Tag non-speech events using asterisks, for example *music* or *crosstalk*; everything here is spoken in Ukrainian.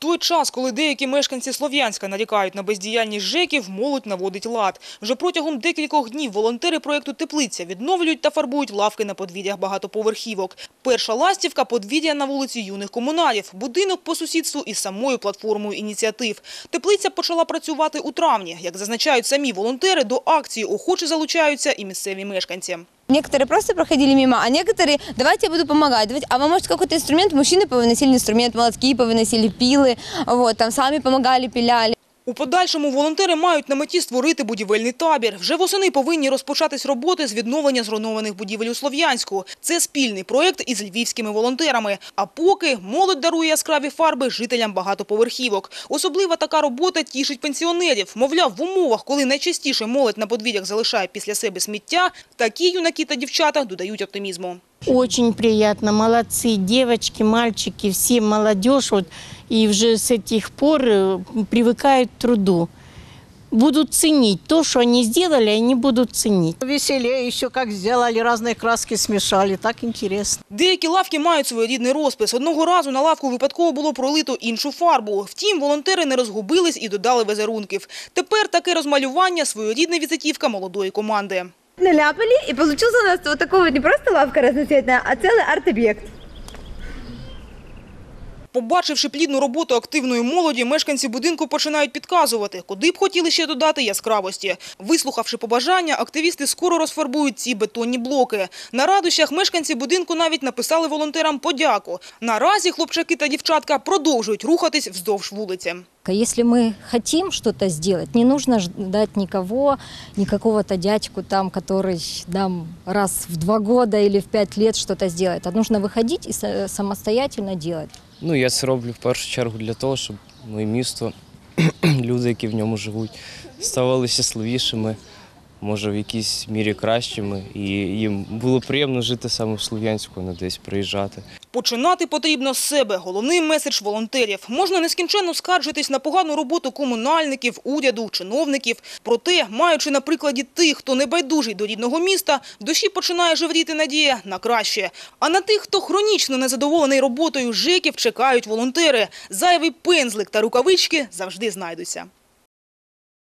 той час, коли деякі мешканці Слов'янська нарікають на бездіяльність ЖЕКів, молодь наводить лад. Вже протягом декількох днів волонтери проєкту «Теплиця» відновлюють та фарбують лавки на подвір'ях багатоповерхівок. Перша ластівка – подвір'я на вулиці юних комуналів. Будинок по сусідству із самою платформою ініціатив. Теплиця почала працювати у травні. Як зазначають самі волонтери, до акції охоче залучаються і місцеві мешканці. Некоторые просто проходили мимо, а некоторые, давайте я буду помогать. Давайте, а вы может какой-то инструмент? Мужчины повыносили инструмент, молотки повыносили, пилы, вот, там сами помогали, пиляли. У подальшому волонтери мають на меті створити будівельний табір. Вже восени повинні розпочатись роботи з відновлення зруйнованих будівель у Слов'янську. Це спільний проєкт із львівськими волонтерами. А поки молодь дарує яскраві фарби жителям багатоповерхівок. Особлива така робота тішить пенсіонерів. Мовляв, в умовах, коли найчастіше молодь на подвір'ях залишає після себе сміття, такі юнаки та дівчата додають оптимізму. Очень приятно, молодцы, девочки, мальчики, все молодежь, вот, и уже с этих пор э, привыкают к труду. Будут ценить то, что они сделали, они будут ценить. Веселее еще как сделали, разные краски смешали, так интересно. Деякі лавки мають своєрідний розпис. Одного разу на лавку випадково було пролито іншу фарбу. Втім, волонтери не розгубились і додали візерунків. Тепер таке розмалювання – своєрідна візитівка молодої команди. Наляпали, и получился у нас вот такой вот не просто лавка разноцветная, а целый арт-объект. Побачивши плідну роботу активної молоді, мешканці будинку починають підказувати, куди б хотіли ще додати яскравості. Вислухавши побажання, активісти скоро розфарбують ці бетонні блоки. На радощах мешканці будинку навіть написали волонтерам подяку. Наразі хлопчаки та дівчатка продовжують рухатись вздовж вулиці. Если мы хотим что-то сделать, не нужно ждать никого, ни какого-то дядьку там, который нам раз в два года или в пять лет что-то сделает. А нужно выходить и са- самостоятельно делать. Ну, я це роблю в першу чергу для того, щоб моє місто, *clears throat* люди, які в ньому живуть, ставали щасливішими, може в якійсь мірі кращими, і їм було приємно жити саме в Слов'янську, не десь приїжджати. Починати потрібно з себе. Головний меседж волонтерів. Можна нескінченно скаржитись на погану роботу комунальників, уряду, чиновників. Проте, маючи на прикладі тих, хто небайдужий до рідного міста, в душі починає жевріти надія на краще. А на тих, хто хронічно незадоволений роботою ЖЕКів, чекають волонтери. Зайвий пензлик та рукавички завжди знайдуться.